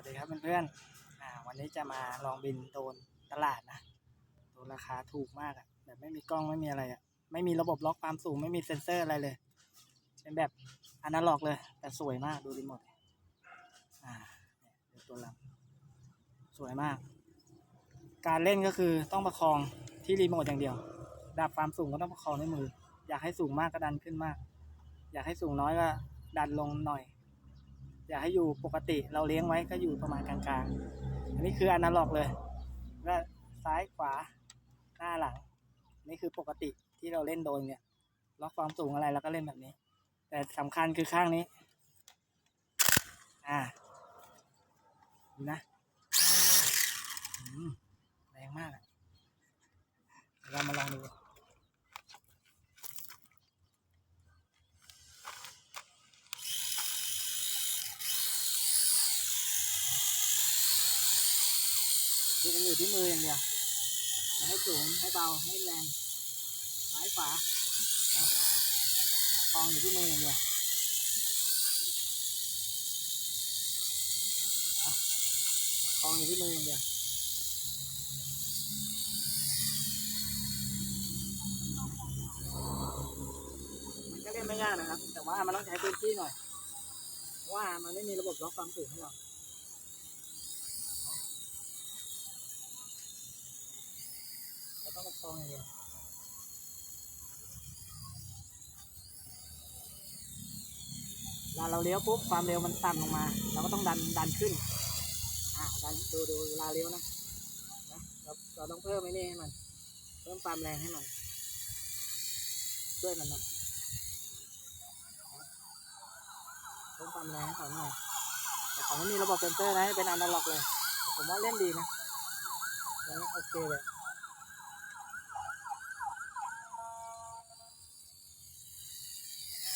วัสดีครับเพื่อนๆอ่าวันนี้จะมาลองบินโดนตลาดนะโดนราคาถูกมากอะแบบไม่มีกล้องไม่มีอะไรอะไม่มีระบบล็อกความสูงไม่มีเซ็นเซอร์อะไรเลย เป็นแบบอนาล็อกเลย แต่สวยมากดูรีโมทอ่าเนี่ยดูตัวลำสวยมาก การเล่นก็คือต้องประคองที่รีโมทอย่างเดียวดับความสูงก็ต้องประคองด้วยมือ อยากให้สูงมากก็ดันขึ้นมาก อยากให้สูงน้อยก็ดันลงหน่อย อยากให้อยู่ปกติเราเลี้ยงไว้ก็อยู่ประมาณกลางๆ อันนี้คืออนาล็อกเลยก็ซ้ายขวาหน้าหลัง นี่คือปกติที่เราเล่นโดนเนี่ย ล็อกความสูงอะไรเราก็เล่นแบบนี้ แต่สำคัญคือข้างนี้ อ่าดูนะแรงมากอะเดี๋ยวเรามาลองดู คือมันอยู่ที่มืออย่างเดียวให้สูงให้เบาให้แรงซ้ายขวาคองอยู่ที่มืออย่างเดียวคองอยู่ที่มืออย่างเดียวมันก็เล่นไม่ยากนะครับ แต่ว่ามันต้องใช้พื้นที่หน่อยเพราะว่ามันไม่มีระบบล็อกความสูงให้เรา เรา ต้องประคองอย่างเดียวเวลาเราเลี้ยวปุ๊บความเร็วมันต่ำลงมา เราก็ต้องดันดันขึ้น อ่าดันดูดูเวลาเลี้ยวนะนะเราเราต้องเพิ่มไอ้นี่ให้มัน เพิ่มความแรงให้มัน ช่วยมันน่อยเพิ่มความแรงให้เขาหน่อยแต่ของไม่มีระบบเซนเซอร์นะเป็นอนาล็อกเลย ผมว่าเล่นดีนะยังโอเคเลย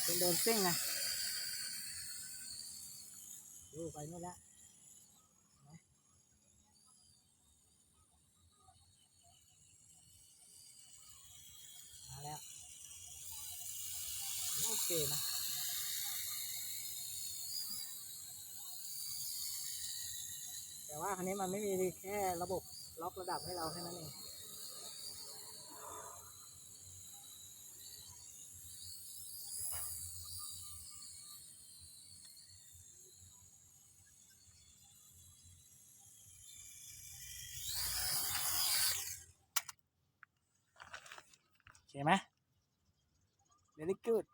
เป็นเดินซิ่งนะดูไปนู่นละนะมาแล้ว โอเคนะแต่ว่าคันนี้มันไม่มีแค่ระบบล็อกระดับให้เราแค่นั้นเอง เคไหมเดลิกูด